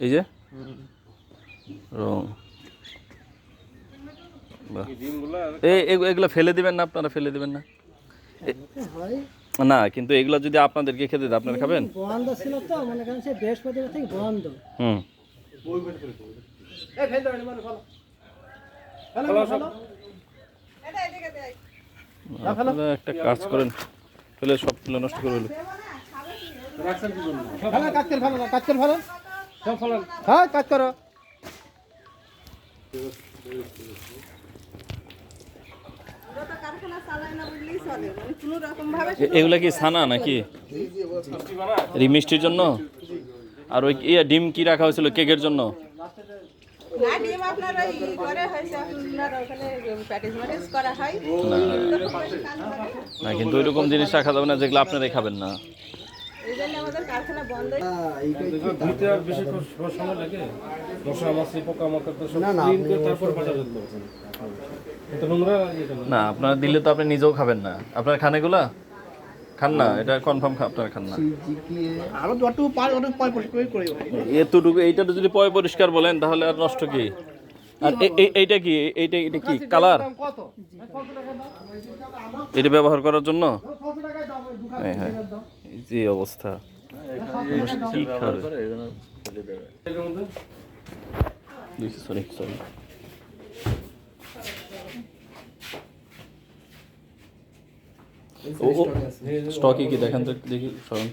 এই যে? রং। এগুলো ফেলে দিবেন না? আপনারা ফেলে দিবেন না? না কিন্তু এগুলো যদি আপনাদেরকে খেতে দেয় আপনারা খাবেন? বন্ধ ছিল তো মনে করেন সে বৃহস্পতিবার থেকে বন্ধ। হুম। আপনারা একটা কাজ করেন। ফেলে সব ফেলে নষ্ট করে ফেলে ভালো কাজ করে ভালো কাজ করে ভালো হ্যাঁ কাজ করো। মানে এগুলা কি ছানা নাকি? মিষ্টির জন্য? আর ওই ইয়ে ডিম কি রাখা হয়েছিল কেকের জন্য? হয়। না কিন্তু ওইরকম জিনিস রাখা যাবে না যেগুলো আপনারাই খাবেন না। না আপনারা দিলে তো আপনি নিজেও খাবেন না। আপনার খান এগুলা? খান না এটা কনফার্ম আপনারা খান না। আরও যত পার ওটা পয় পরিষ্কার করে এতটুকু এইটা তো যদি পয় পরিষ্কার বলেন তাহলে আর নষ্ট কি? আর এইটা কি? এইটা এটা কি? কালার? এটা ব্যবহার করার জন্য? হ্যাঁ হ্যাঁ। যে অবস্থা। স্টকে কি দেখান তো দেখি, সরান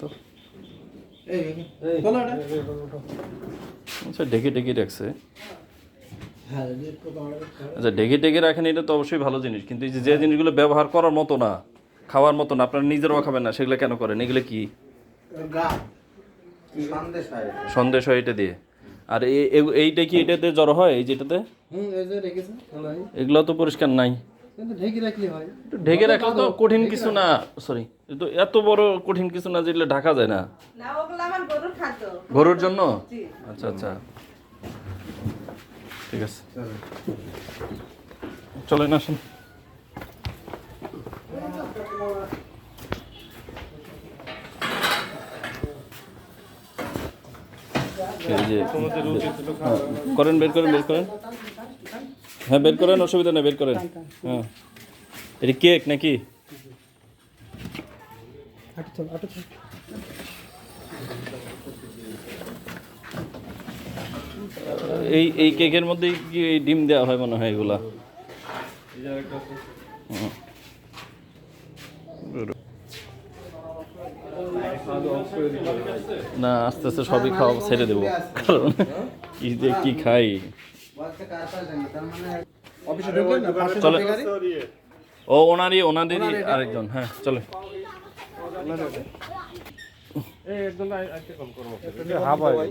আচ্ছা ডেকে ডেকে রাখছে। আচ্ছা ডেকে ডেকে রাখেন, এটা তো অবশ্যই ভালো জিনিস, কিন্তু যে জিনিসগুলো ব্যবহার করার মতো না খাওয়ার মতন না আপনারা নিজেরাও খাবেন না সেগুলো কেন করেন? এগুলো কি? সন্দেশ হয় এটা? দিয়ে। আর এইটা কি এটাতে জড়ো হয় এই যেটাতে? হুম এই যে রেখেছে ভালোই এগুলো তো পরিষ্কার নাই। ঢেকে রাখলে হয়। একটু ঢেকে রাখলে তো কঠিন কিছু না। সরি তো এত বড় কঠিন কিছু না যেগুলো ঢাকা যায় না। না গরুর জন্য? আচ্ছা আচ্ছা। ঠিক আছে। চলেন আসেন। করেন, বের করেন বের করেন। হ্যাঁ বের করেন, অসুবিধা নেই, বের করেন। হ্যাঁ। এটা কেক নাকি? এই এই কেকের মধ্যে কি ডিম দেওয়া হয় মনে হয় এগুলা। না আস্তে আস্তে সবই খাওয়া ছেড়ে দেবো। কারণ কি যে কি খাই? চলে। ও ওনারই ওনাদেরই আরেকজন হ্যাঁ চলে। এই একজন আই- আইতে কম করব